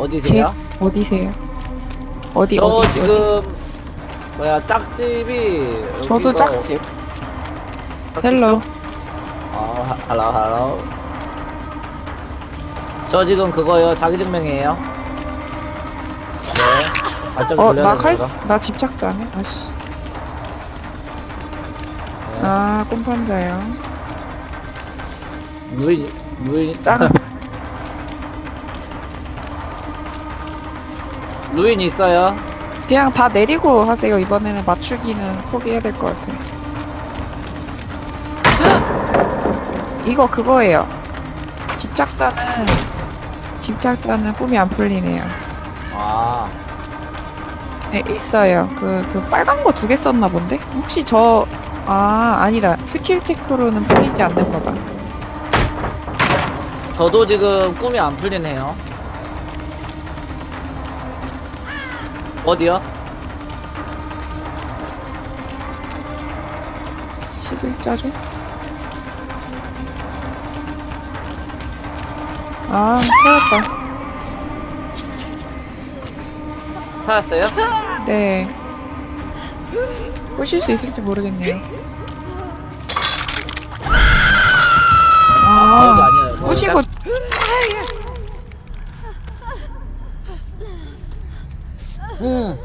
어디세요? 어디세요? 어디 저 어디 어디? 지금 뭐야 짝집이 저도 여기서- 짝집. 헬로. 어, 하- 할로 할로. 저 지금 그거요. 자기증명이에요. 네. 발전 어, 돌려야 나 칼, 되는 거. 나 집 착자네. 아씨. 네. 아, 꼼판자요. 루인 루인 작 루인 있어요. 그냥 다 내리고 하세요. 이번에는 맞추기는 포기해야 될 것 같아요. 이거 그거예요. 집착자는 집착자는 꿈이 안 풀리네요. 아 네, 있어요. 그, 그 빨간 거 두 개 썼나 본데? 혹시 저, 아, 아니다. 스킬 체크로는 풀리지 않는 거다. 저도 지금 꿈이 안 풀리네요. 어디요? 11자죠? 아, 찾았다. 찾았어요? 네. 부실 수 있을지 모르겠네요. 아, 아, 아니에요. 거기 부시고, 응.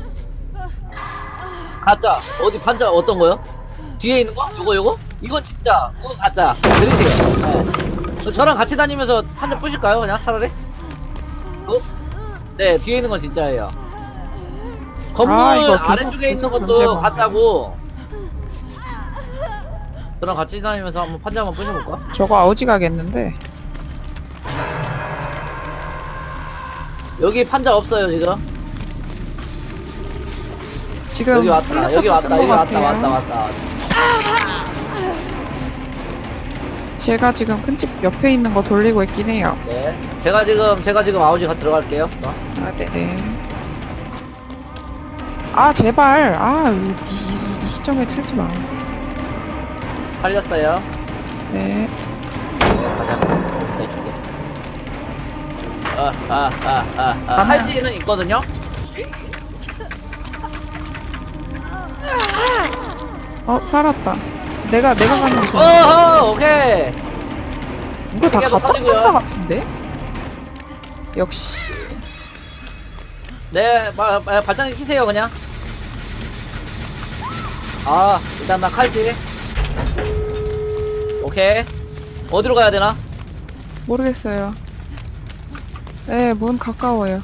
가짜. 어디 판자 어떤 거요? 뒤에 있는 거? 요거 요거? 이건 진짜. 그건 가짜. 드리세요. 네. 저랑 같이 다니면서 판자 부실까요? 그냥 차라리? 어? 네, 뒤에 있는 건 진짜예요. 건물 아, 이거 계속- 아래쪽에 있는 계속 것도. 가짜고. 저랑 같이 다니면서 한번 판자 한번 부셔볼까? 저거 아우지 가겠는데. 여기 판자 없어요 지금. 지금. 여기 왔다. 여기 왔다. 여기 왔다. 왔다. 왔다. 제가 지금 큰 집 옆에 있는 거 돌리고 있긴 해요. 네. 제가 지금 제가 지금 아우지 가 들어갈게요. 어. 아, 네네. 아, 제발. 아, 이, 이, 이 시점에 틀지 마. 살렸어요. 네. 네, 가자. 네, 줄게. 아, 아, 아, 아, 아. 아. 할지는 있거든요? 어, 살았다. 내가, 내가 가는 게 좋아. 어허, 오케이. 이거 다 가짜. 판자 같은데? 역시. 네, 마, 마, 발전기 키세요, 그냥. 아, 일단 나 칼지. 오케이. 어디로 가야 되나? 모르겠어요. 네, 문 가까워요.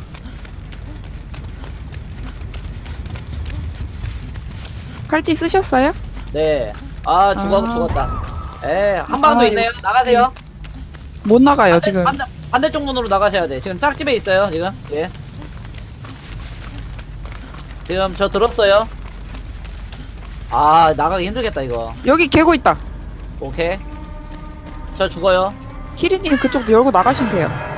칼찌 쓰셨어요? 네. 아, 죽어, 아. 죽었다. 에, 한 방도 아, 있네요. 나가세요. 못 나가요, 반대, 지금. 반대, 반대쪽 문으로 나가셔야 돼. 지금 짝집에 있어요, 지금. 예. 지금 저 들었어요. 아, 나가기 힘들겠다, 이거. 여기 개고 있다. 오케이. 저 죽어요. 키리님 그쪽 열고 나가시면 돼요.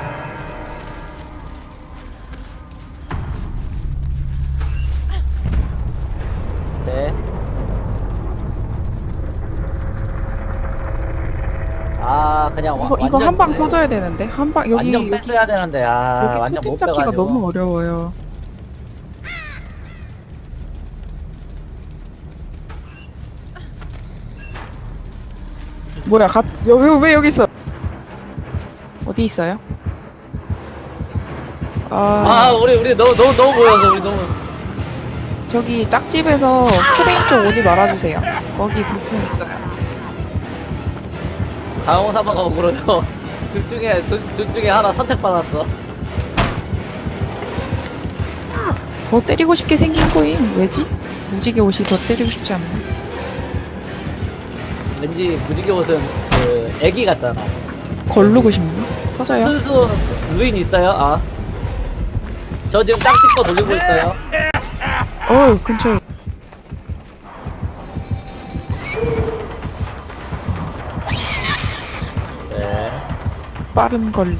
그냥 와, 이거, 이거 완전 한방 네. 터져야 되는데? 한 방, 여기, 완전 여기, 뺐어야 되는데, 아, 여기 완전 못 잡기가 빼가지고. 너무 어려워요. 뭐야, 가, 여, 왜, 왜 여기 있어? 어디 있어요? 아, 아, 우리, 우리 너무, 너무, 너무 보여서, 우리 너무. 저기 짝집에서 트레인 쪽 오지 말아주세요. 거기 불편 있어요. 강홍사방 억울해요. 둘 중에, 둘, 둘 중에 하나 선택받았어. 더 때리고 싶게 생긴 거임. 왜지? 무지개 옷이 더 때리고 싶지 않나? 왠지 무지개 옷은 그 애기 같잖아. 걸르고 싶나? 터져요? 스스 루인 있어요? 아. 저 지금 짝짓 거 돌리고 있어요. 어우, 근처에. 빠른 걸림.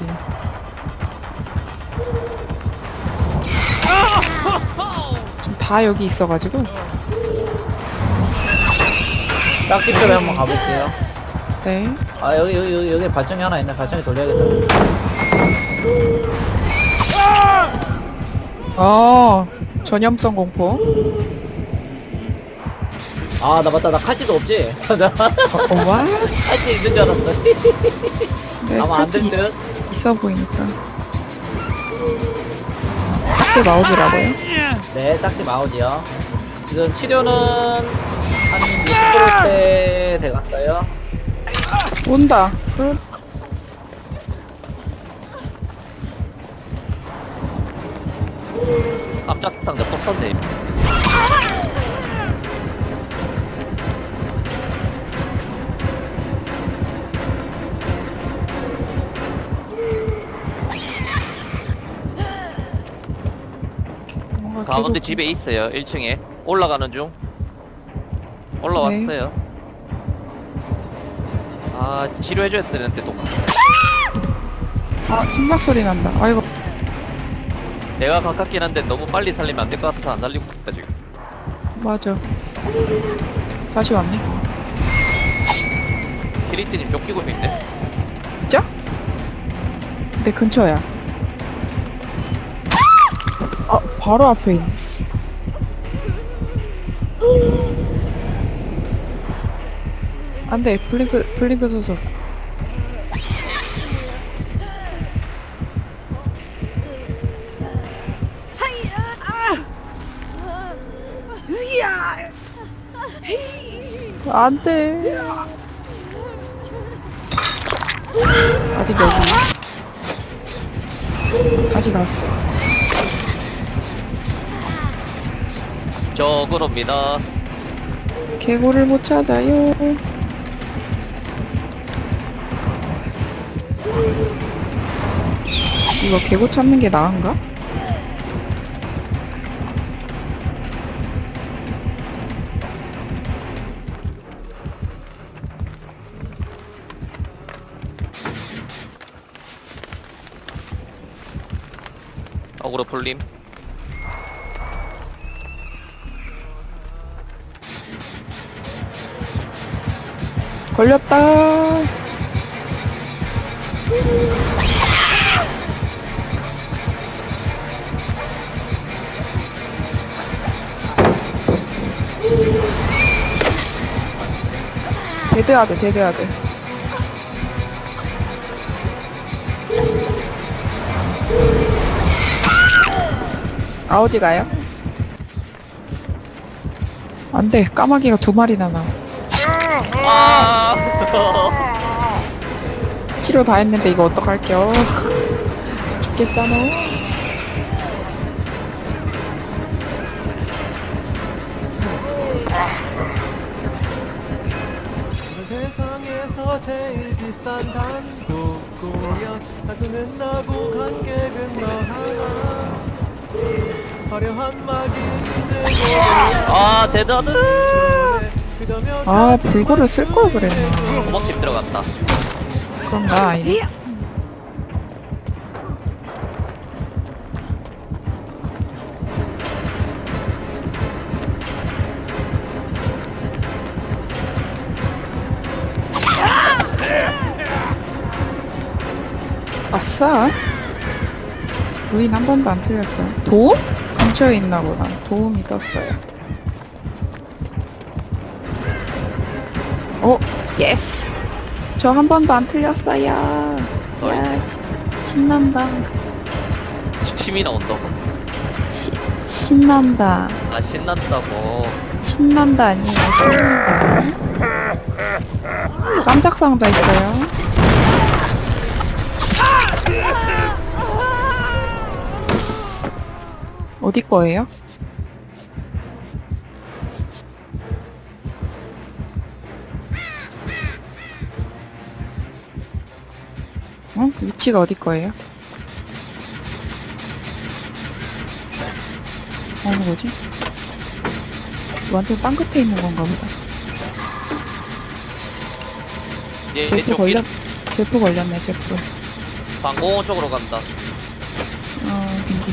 지금 다 여기 있어가지고. 쪽에 한번 가볼게요. 네. 아 여기 여기 여기, 여기 발전기 하나 있네. 발전기 돌려야겠다. 어, 전염성 공포. 아 나 맞다 나 칼찌도 없지 나 어, 와? 칼찌 있는 줄 알았어 네, 아마 칼치 안될듯 있어 보이니까. 짝지 마우즈라고요? 네 딱지 마운이요 지금 치료는 한 60%대 돼갔어요 온다. 그, 깜짝 상자 또 썼네 뭔가 가운데 계속- 집에 있어요. 1층에 올라가는 중. 올라왔어요. 아 치료해줘야 되는데 또 아, 침략 소리 난다. 아이고, 내가 가깝긴 한데 너무 빨리 살리면 안 될 것 같아서 안 살리고 있다 지금. 맞아. 다시 왔네. 키리트님 쫓기고 있네. 진짜? 내 근처야. 바로 앞에 있네. 안 돼, 블링크, 블링크 소속. 안 돼. 아직 여기. 다시 갔어. 저그럽니다. 개구를 못 찾아요. 이거 개구 찾는 게 나은가? 어그로 풀림. 걸렸다. 데드하드, 데드하드. 아오지 가요? 안 돼, 까마귀가 두 마리나 나왔어. 아 치료 다 했는데 이거 어떡할게요? 죽겠잖아. 세상에서 제일 비싼 단독 공연 가수는 나고 관객은 너 하나 화려한 막이 이제 아 대단해. 아, 불구를 쓸 걸 그랬나. 구멍집 들어갔다. 그런가, 아니. 아싸. 루인 한 번도 안 틀렸어요. 도움? 근처에 있나 보다. 도움이 떴어요. 오, 예스. 저 한 번도 안 틀렸어요. 야, 시- 신난다. 침이 나온다고. 시, 신난다. 아 신난다고. 신난다 아니에요. 신난다. 깜짝 상자 있어요. 어디 거예요? 위치가 어디 거예요? 어느 거지? 완전 땅 끝에 있는 건가 보다. 얘 제프 왼쪽 걸렸, 길 제프 걸렸네, 제프. 방공호 쪽으로 간다. 어, 빙기.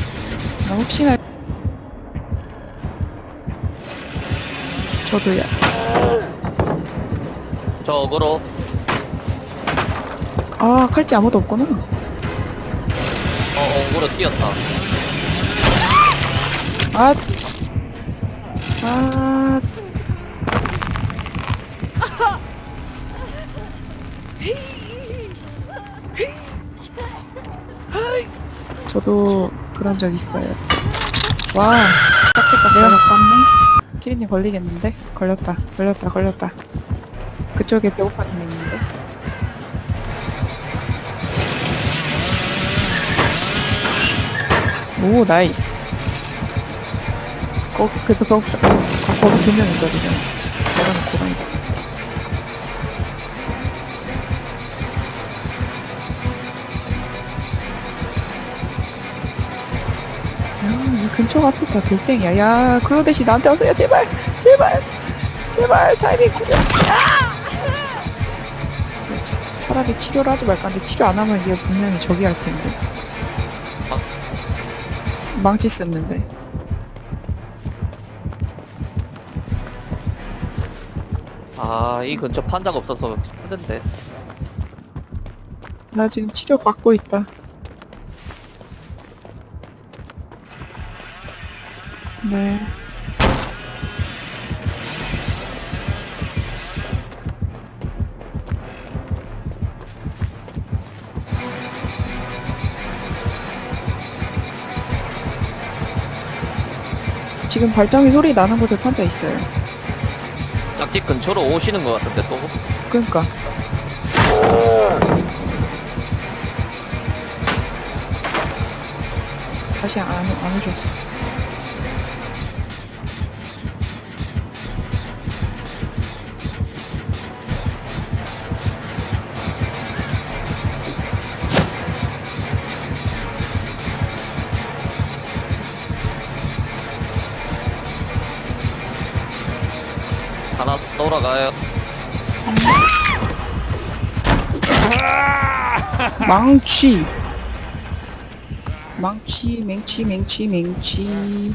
나 혹시나. 저도요. 저 어그로. 아, 칼찌 아무도 없구나. 어 어그로 튀었다. 아. 아. 저도 그런 적 있어요. 와, 짝짓 봤어요. 내가 깠네. 키리님 걸리겠는데? 걸렸다, 걸렸다, 걸렸다. 그쪽에 배고파 오, 나이스. 거, 그, 그, 거, 거, 거기 두 명 있어, 지금. 걸어놓고 가니까. 야, 이 근처가 하필 다 돌덩이야. 야, 클로데시 나한테 왔어요. 제발, 제발, 제발, 타이밍 구려. 차, 차라리 치료를 하지 말까. 근데 치료 안 하면 얘 분명히 저기 할 텐데. 망치 썼는데. 아, 이 근처 판자가 없어서 힘든데. 나 지금 치료 받고 있다. 네. 지금 발정이 소리 나는 곳에 판자 있어요. 짝집 근처로 오시는 것 같은데 또. 그니까. 다시 안, 안 오셨어. 돌아가요. 망치. 망치, 맹치, 맹치, 맹치.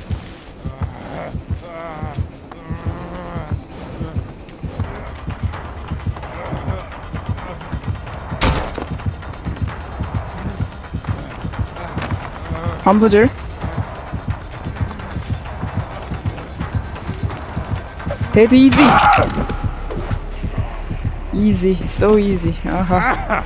반부질. 데드 이지. easy, so easy. 아하.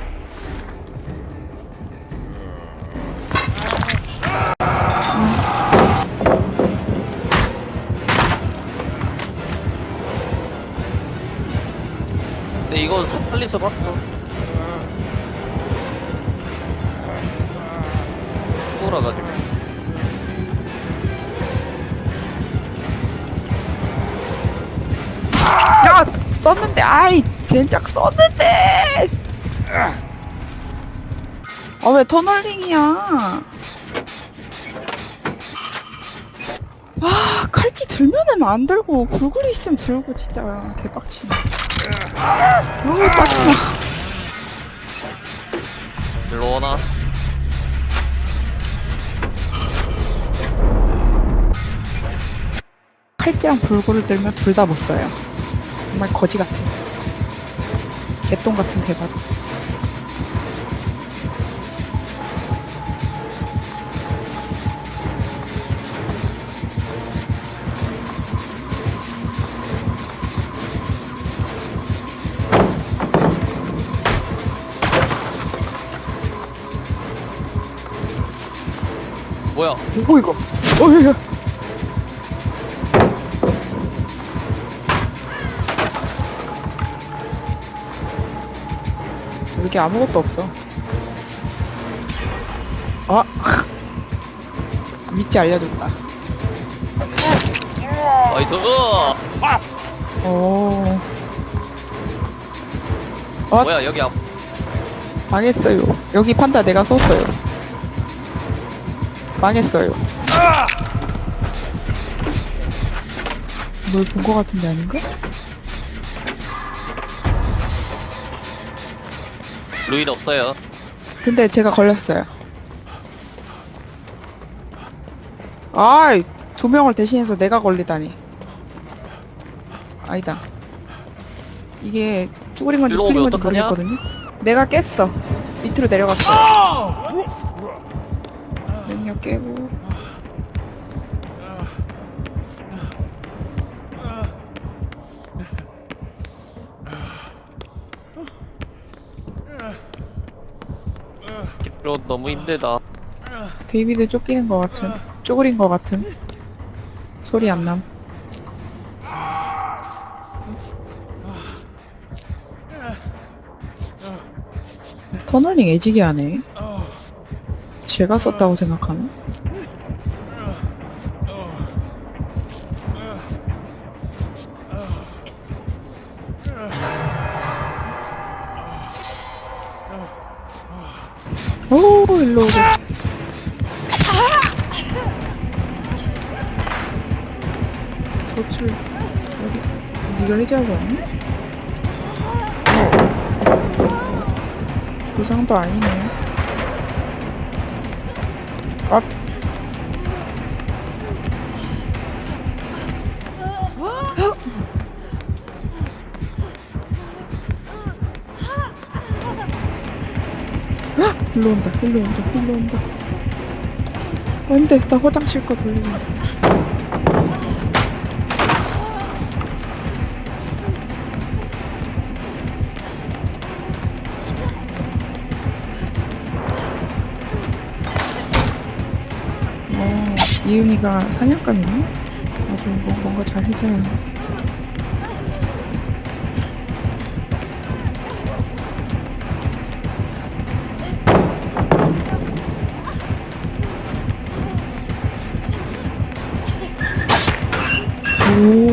근데 이거 수 없어. 돌아가지고. 썼는데, 아이! 젠작 썼는데! 아, 왜 터널링이야? 아, 칼찌 들면은 안 들고, 불굴이 있으면 들고, 진짜. 개빡치네. 아, 짜증나. 일로 오나? 칼찌랑 불굴을 들면 둘 다 못 써요. 정말 거지 같아. 개똥 같은 대박. 뭐야? 뭐 이거? 어휴. 여기 아무것도 없어. 아, 위치 알려줬다. 나이스! 오, 어? 뭐야, 여기 앞. 망했어요. 여기 판자 내가 썼어요. 망했어요. 뭘본거 같은데 아닌가? 루인 없어요. 근데 제가 걸렸어요. 아이, 두 명을 대신해서 내가 걸리다니. 아니다. 이게 쭈그린 건지 일로 풀린 오면 건지 어떡하냐? 모르겠거든요. 내가 깼어. 밑으로 내려갔어. 능력 깨고. 저 너무 힘들다. 데이비드 쫓기는 것 같은 쪼그린 것 같은 소리 안 남. 터널링 애지게 하네. 제가 썼다고 생각하나? 오 일로 오게. 도출 어디 네가 해제하고 왔니? 부상도 아니네 일로 온다 일로 온다 일로 온다. 안돼 나 화장실 거 돌리고. 어, 이응이가 사냥감 있네? 아주 뭐, 뭔가 잘 해줘야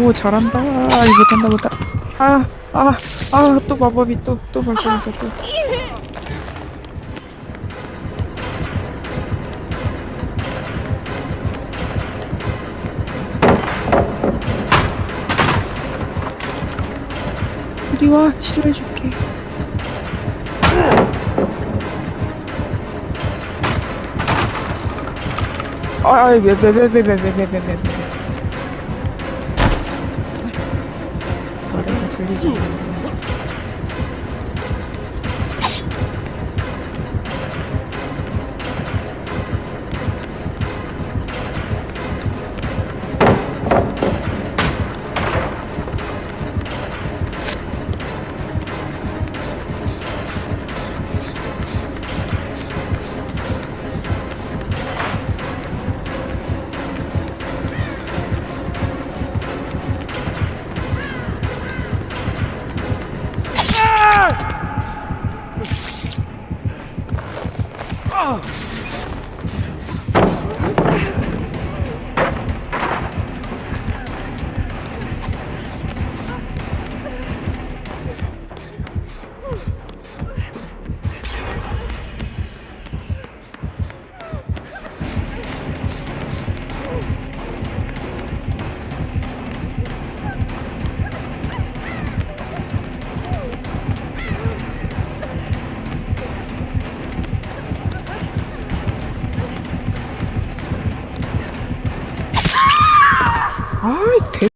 오, 잘한다. 이거 못한다, 못한다. 아, 아, 아, 또 마법이 또, 또 발동했어, 또. 이리 와 치료해줄게 아이 왜왜왜왜왜왜왜왜 Azul.